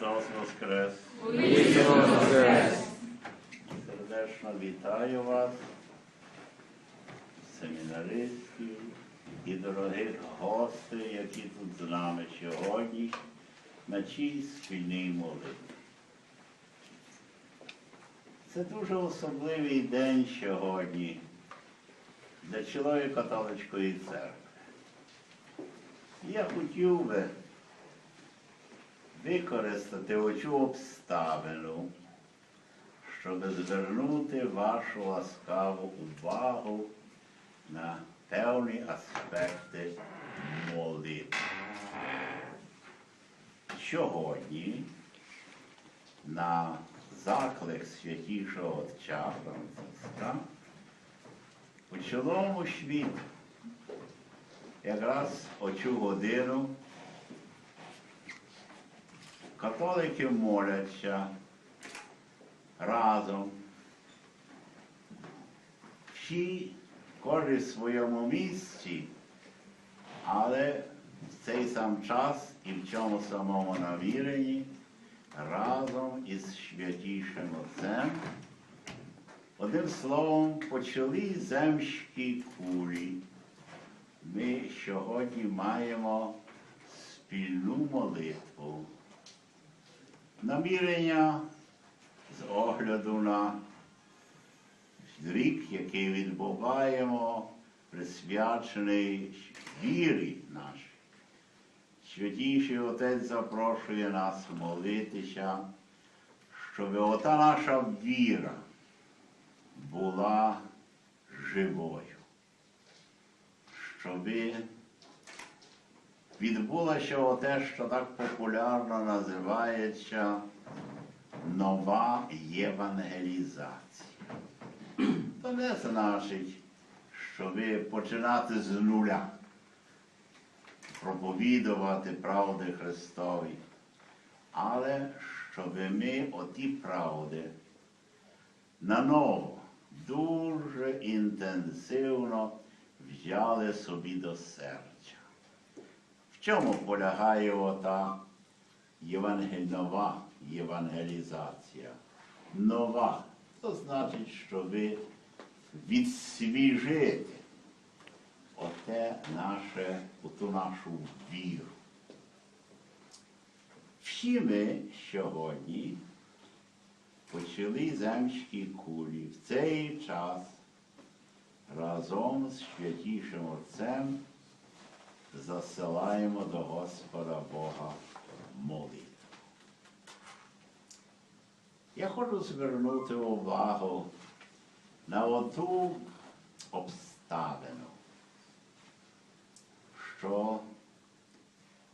Христос Воскрес! Воістину воскрес! Сердечно вітаю вас, семінаристів і дорогих гостей, які тут з нами сьогодні на цій спільній молитві. Це дуже особливий день сьогодні для цілої католицької церкви. Я хотів би використати оцю обставину, щоб звернути вашу ласкаву увагу на певні аспекти молитви. Сьогодні на заклик святішого Отця Франциска у цілому світі якраз оцю годину католики моляться разом. Всі, кожен в своєму місці, але в цей сам час і в цьому самому наміренні разом із святішим Отцем. Одним словом, почали земські кулі. Ми сьогодні маємо спільну молитву. Намірення з огляду на рік, який відбуваємо, присвячений вірі нашій. Святіший Отець запрошує нас молитися, щоб ота наша віра була живою, щоб відбулося те, що так популярно називається нова євангелізація. То не значить, щоб починати з нуля, проповідувати правди Христові, але щоб ми оті правди наново, дуже інтенсивно взяли собі до серця. В чому полягає ота євангель... нова євангелізація? Нова. То значить, що ви відсвіжите оте наше, оту нашу віру. Всі ми сьогодні почали земські кулі в цей час разом з святішим Отцем засилаємо до Господа Бога молитву. Я хочу звернути увагу на оту обставину, що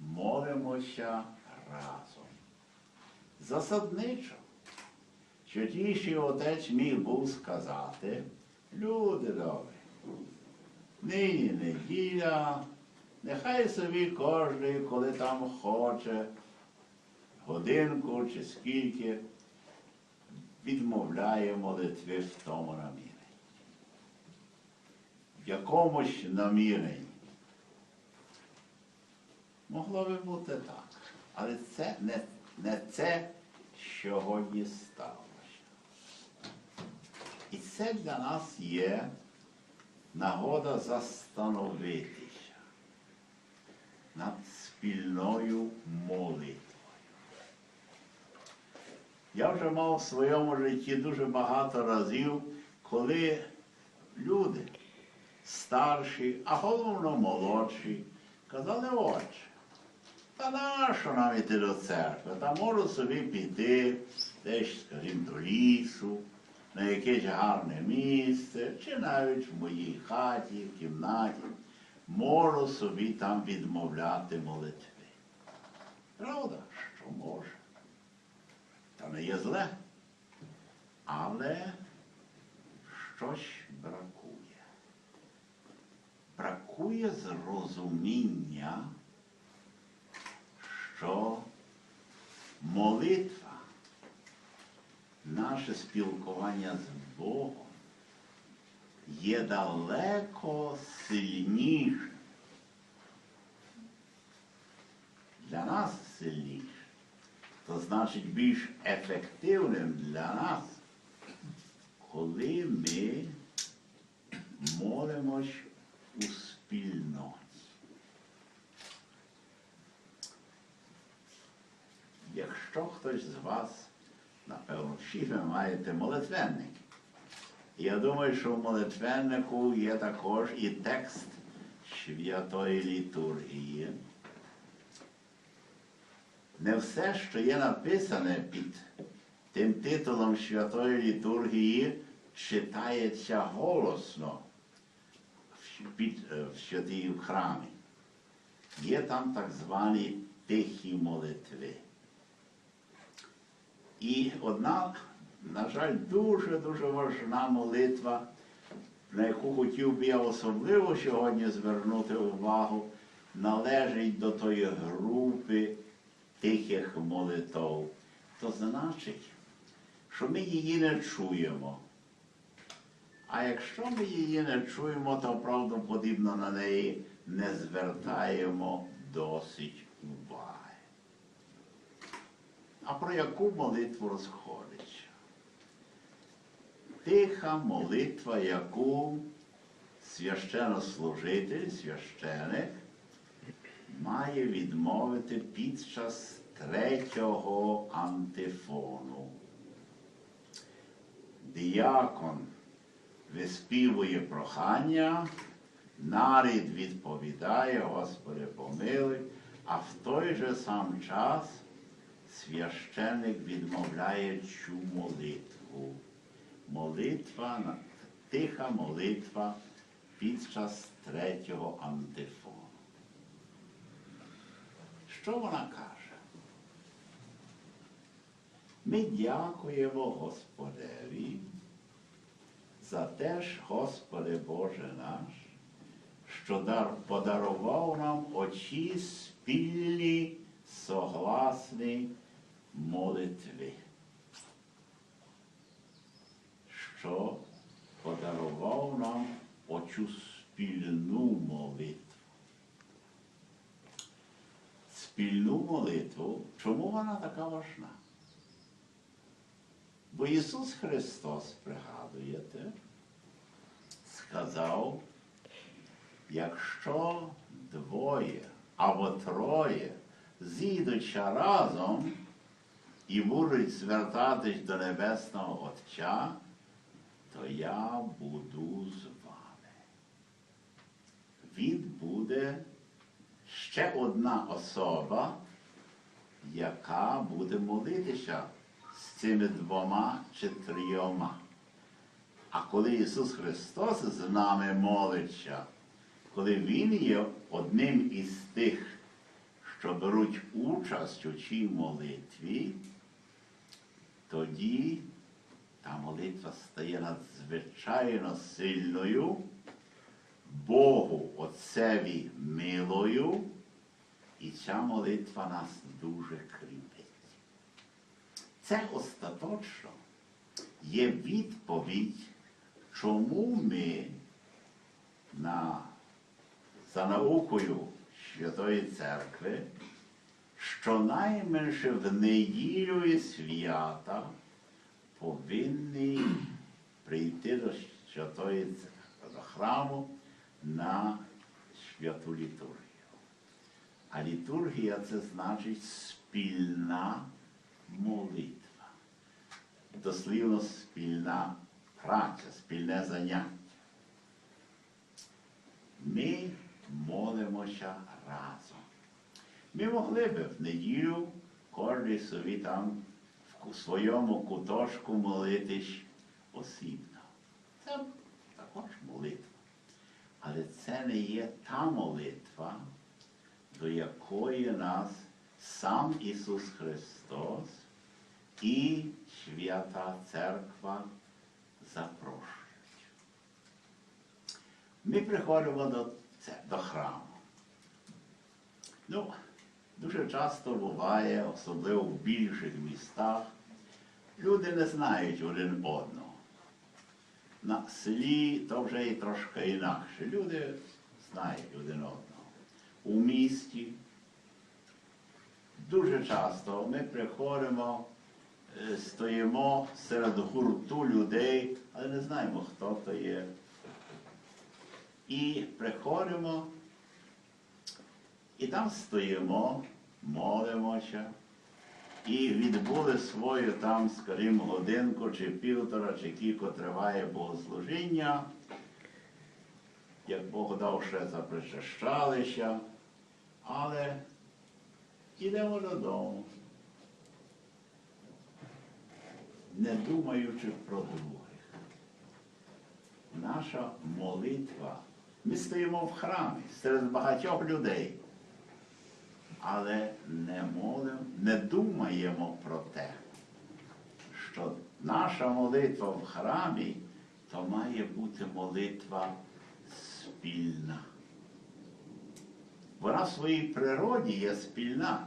молимося разом. Засадничо. Святіший отець міг був сказати, люди добрі, нині неділя, нехай собі кожен, коли там хоче, годинку чи скільки, відмовляє молитви в тому наміренні. В якомусь наміренні. Могло би бути так. Але це не, не це сьогодні сталося. І це для нас є нагода застановитися над спільною молитвою. Я вже мав в своєму житті дуже багато разів, коли люди старші, а головно молодші, казали, отче, та нащо нам йти до церкви? Та можу собі піти десь, скажімо, до лісу, на якесь гарне місце, чи навіть в моїй хаті, в кімнаті, можу собі там відмовляти молитви. Правда, що може? Та не є зле. Але щось бракує. Бракує зрозуміння, що молитва, наше спілкування з Богом є далеко сильніше. Для нас сильніше, то значить більш ефективним для нас, коли ми молимось у спільноті. Якщо хтось з вас, напевно, всі ви маєте молитвенник. Я думаю, що в молитвеннику є також і текст святої літургії. Не все, що є написане під тим титулом святої літургії, читається голосно під, е, в святій храмі. Є там так звані тихі молитви. І одна, на жаль, дуже-дуже важна молитва, на яку хотів би я особливо сьогодні звернути увагу, належить до тої групи тихих молитов. То значить, що ми її не чуємо. А якщо ми її не чуємо, то правдоподібно на неї не звертаємо досить уваги. А про яку молитву розходиться? Тиха молитва, яку священнослужитель, священик має відмовити під час третього антифону. Діакон виспівує прохання, нарід відповідає, Господи помилуй, а в той же сам час священик відмовляє цю молитву. Молитва, тиха молитва під час третього антифону. Що вона каже? Ми дякуємо Господеві за те ж, Господи Боже наш, що дар подарував нам очі спільні, согласні молитви, що подарував нам оцю спільну молитву. Спільну молитву, чому вона така важна? Бо Ісус Христос, пригадуєте, сказав, якщо двоє або троє зійдуться разом і будуть звертатись до Небесного Отця, то я буду з. Він буде ще одна особа, яка буде молитися з цими двома чи трьома. А коли Ісус Христос з нами молиться, коли Він є одним із тих, що беруть участь у цій молитві, тоді та молитва стає надзвичайно сильною, Богу Отцеві милою, і ця молитва нас дуже кріпить. Це остаточно є відповідь, чому ми на, за наукою Святої Церкви щонайменше в неділю і свята повинні прийти до Святої Церкви, до храму на святу літургію. А літургія це значить спільна молитва. Дослівно спільна праця, спільне заняття. Ми молимося разом. Ми могли би в неділю кожен собі там в своєму куточку молитись осібно. Це. Але це не є та молитва, до якої нас сам Ісус Христос і Свята Церква запрошують. Ми приходимо до, це, до храму. Ну, дуже часто буває, особливо в більших містах, люди не знають один одного. На селі то вже і трошки інакше. Люди знають один одного. У місті дуже часто ми приходимо, е, стоїмо серед гурту людей, але не знаємо, хто то є. І приходимо, і там стоїмо, молимося, і відбули свою там, скажімо, годинку чи півтора, чи кілько триває богослужіння. Як Бог дав ще запричащалися, але йдемо додому, не думаючи про других. Наша молитва. Ми стоїмо в храмі серед багатьох людей, але не молимо, не думаємо про те, що наша молитва в храмі то має бути молитва спільна. Вона в своїй природі є спільна,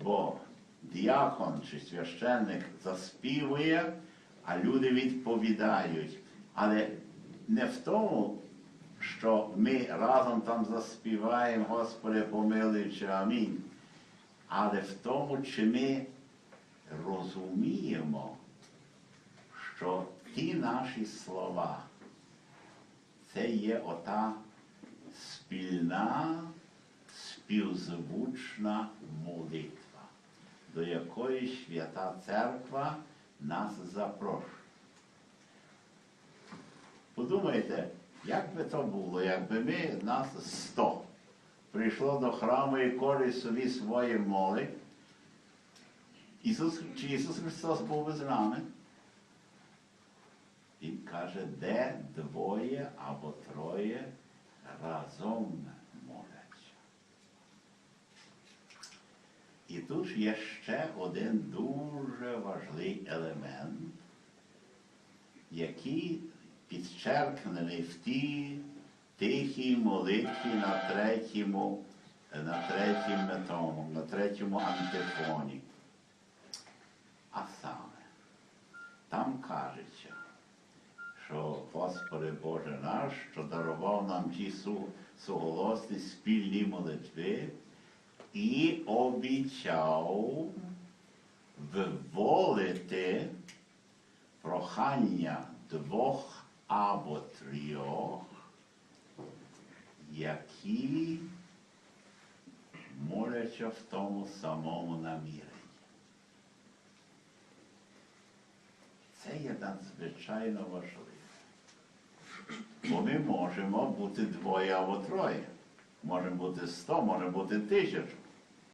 бо діакон чи священник заспівує, а люди відповідають. Але не в тому, що ми разом там заспіваємо, Господи, помилуй чи амінь, але в тому, чи ми розуміємо, що ті наші слова це є ота спільна, співзвучна молитва, до якої свята церква нас запрошує. Подумайте, як би то було, якби ми нас сто прийшло до храму і кожен собі своє моли. Ісус, чи Ісус Христос був би з нами? Він каже, де двоє або троє разом моляться. І тут є ще один дуже важливий елемент, який підчеркнений в тій тихій молитві на третьому, на третьому, тому, на третьому антифоні. А саме, там кажеться, що Господи Боже наш, що дарував нам ті суголосні спільні молитви і обіцяв виволити прохання двох або трьох, які моляться в тому самому наміренні. Це є надзвичайно важливо. Бо ми можемо бути двоє або троє. Може бути сто, може бути тисячу.